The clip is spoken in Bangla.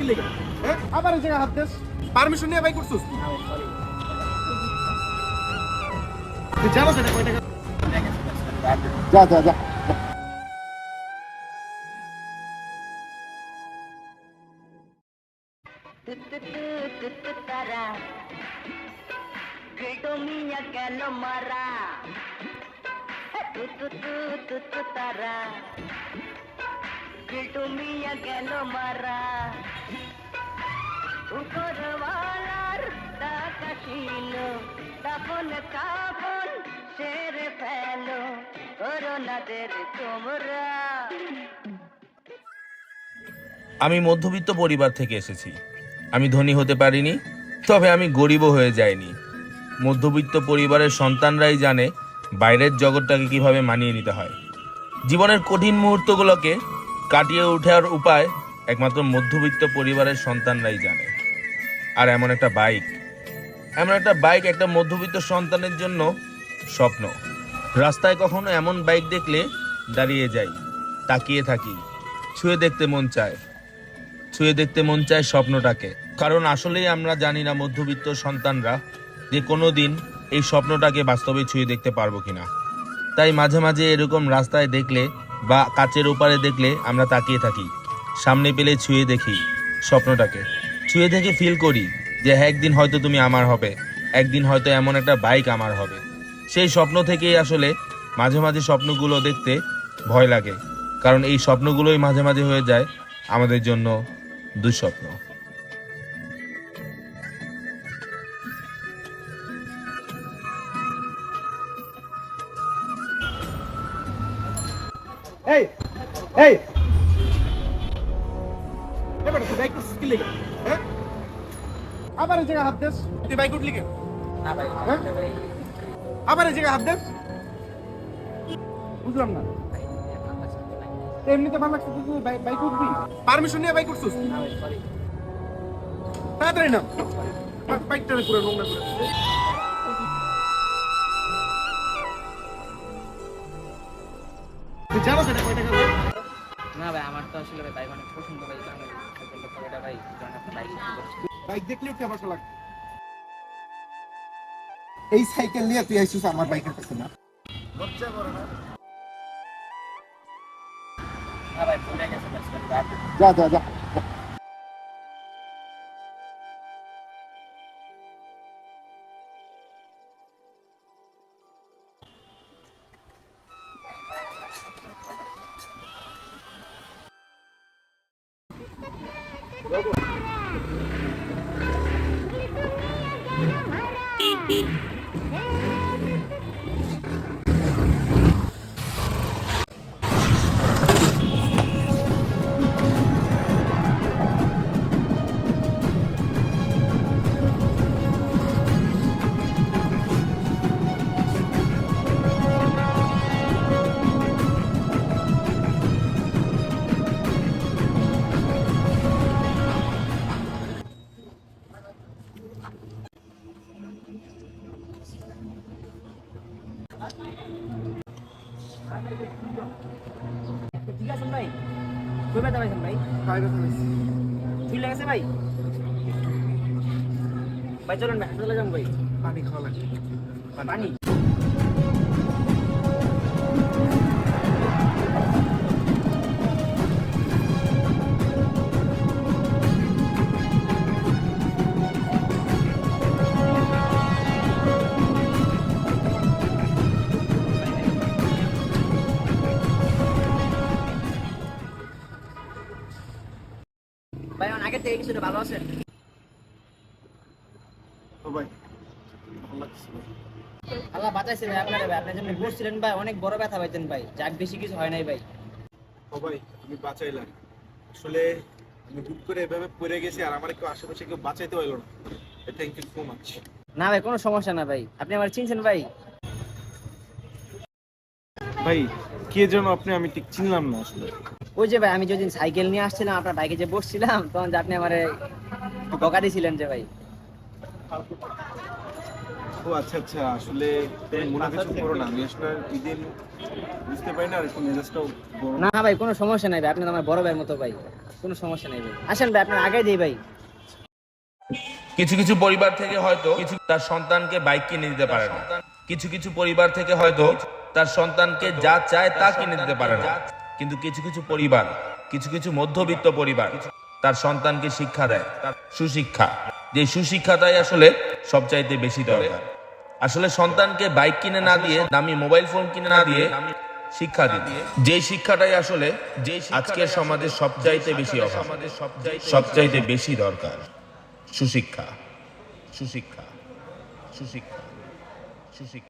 কি লেগে? হ্যাঁ আবার এই জায়গায় হাত দেস। পারমিশন নিয়ে বাইক করছিস? তুই জানো সেটা কয় টাকা? যা যা যা। তারা গেটো মিয়া গেল মারা তু তু তু তু তু তারা মিয়া গেল মারা ফেলো করোনাদের তোমরা। আমি মধ্যবিত্ত পরিবার থেকে এসেছি। আমি ধনী হতে পারিনি, তবে আমি গরিবও হয়ে যাইনি। মধ্যবিত্ত পরিবারের সন্তানরাই জানে বাইরের জগৎটাকে কীভাবে মানিয়ে নিতে হয়। জীবনের কঠিন মুহূর্তগুলোকে কাটিয়ে ওঠার উপায় একমাত্র মধ্যবিত্ত পরিবারের সন্তানরাই জানে। আর এমন একটা বাইক এমন একটা বাইক একটা মধ্যবিত্ত সন্তানের জন্য স্বপ্ন। রাস্তায় কখনো এমন বাইক দেখলে দাঁড়িয়ে যাই, তাকিয়ে থাকি, ছুঁয়ে দেখতে মন চায়, ছুঁয়ে দেখতে মন চায় স্বপ্নটাকে। কারণ আসলেই আমরা জানি না মধ্যবিত্ত সন্তানরা যে কোনো দিন এই স্বপ্নটাকে বাস্তবে ছুঁয়ে দেখতে পারব কিনা। তাই মাঝে মাঝে এরকম রাস্তায় দেখলে বা কাচের ওপারে দেখলে আমরা তাকিয়ে থাকি, সামনে পেলে ছুঁয়ে দেখি স্বপ্নটাকে। ছুঁয়ে দেখে ফিল করি যে একদিন হয়তো তুমি আমার হবে, একদিন হয়তো এমন একটা বাইক আমার হবে। সেই স্বপ্ন থেকেই আসলে মাঝে মাঝে স্বপ্নগুলো দেখতে ভয় লাগে, কারণ এই স্বপ্নগুলোই মাঝে মাঝে হয়ে যায় আমাদের জন্য দুঃস্বপ্ন। এই এই! এবার বাইক লেগে? হ্যাঁ? আবার এই জায়গায় হাত দেস। তুই বাইক উঠলি কেন হ্যাঁ? আবার এই জায়গায় হাত দেস। বুঝলাম না। এমনিতে ভালো লাগছে তুই বাইক উঠবি? পারমিশন নিয়ে বাইক করছিস তাড়াতাড়ি না বাইকটা করে নোংরা করে জানো সেটা কয় টাকা না ভাই আমার তো আসলে ভাই অনেক পছন্দ ভাই ভাই বাইক বাইক দেখলে উঠে আমার লাগে এই সাইকেল নিয়ে তুই আইসিস আমার বাইকের কাছে না লজ্জা করে না। যা যা যা। Beep, beep. ঠিক আছে ভাই। কই ব্যথা পাইছেন ভাই? খাই বেশ ঠিক লাগছে ভাই। ভাই চলুন হাসপাতালে ভাই। পানি খাওয়া লাগবে। পানি? ভাই আগের থেকে কিছুটা ভালো আছেন? ভাই। আল্লাহ বাঁচাইছে ভাই আপনার ভাই। আপনার জন্য বসছিলেন ভাই অনেক বড় ব্যথা পাইতেন ভাই। যাক বেশি কিছু হয় নাই ভাই। ও ভাই আমি বাঁচাইলাম। আসলে আমি হুট করে এভাবে পড়ে গেছি আর আমার কেউ আশেপাশে কেউ বাঁচাইতে পারল না। থ্যাংক ইউ সো মাচ না ভাই কোনো সমস্যা না ভাই। আপনি আমার চিনছেন ভাই? ভাই কে যেন আপনি আমি ঠিক চিনলাম না আসলে। ওই যে ভাই আমি যেদিন সাইকেল নিয়ে আসছিলাম আপনার বাইকে যে বসছিলাম তখন যে আপনি আমার বকা দিয়েছিলেন যে ভাই। ও আচ্ছা আচ্ছা আসলে মনে কিছু করো না আমি আসলে ঈদের বুঝতে পারি না আর একটু মেজাজটাও না ভাই কোনো সমস্যা নাই ভাই আপনি তো আমার বড় ভাইয়ের মতো ভাই কোনো সমস্যা নাই ভাই। আসেন ভাই আপনার আগে দিই ভাই। কিছু কিছু পরিবার থেকে হয়তো কিছু তার সন্তানকে বাইক কিনে দিতে পারে না। কিছু কিছু পরিবার থেকে হয়তো তার সন্তানকে যা চায় তা কিনে দিতে পারে না। কিন্তু কিছু কিছু পরিবার কিছু কিছু মধ্যবিত্ত পরিবার তার সন্তানকে শিক্ষা দেয় তার সুশিক্ষা। যে সুশিক্ষাটাই আসলে সবচাইতে বেশি দরকার। আসলে সন্তানকে বাইক কিনে না দিয়ে দামি মোবাইল ফোন কিনে না দিয়ে শিক্ষা দিন। যে শিক্ষাটাই আসলে যে আজকের সমাজে সবচাইতে বেশি অভাব। সবচাইতে বেশি দরকার। সুশিক্ষা। সুশিক্ষা। সুশিক্ষা। সুশিক্ষা।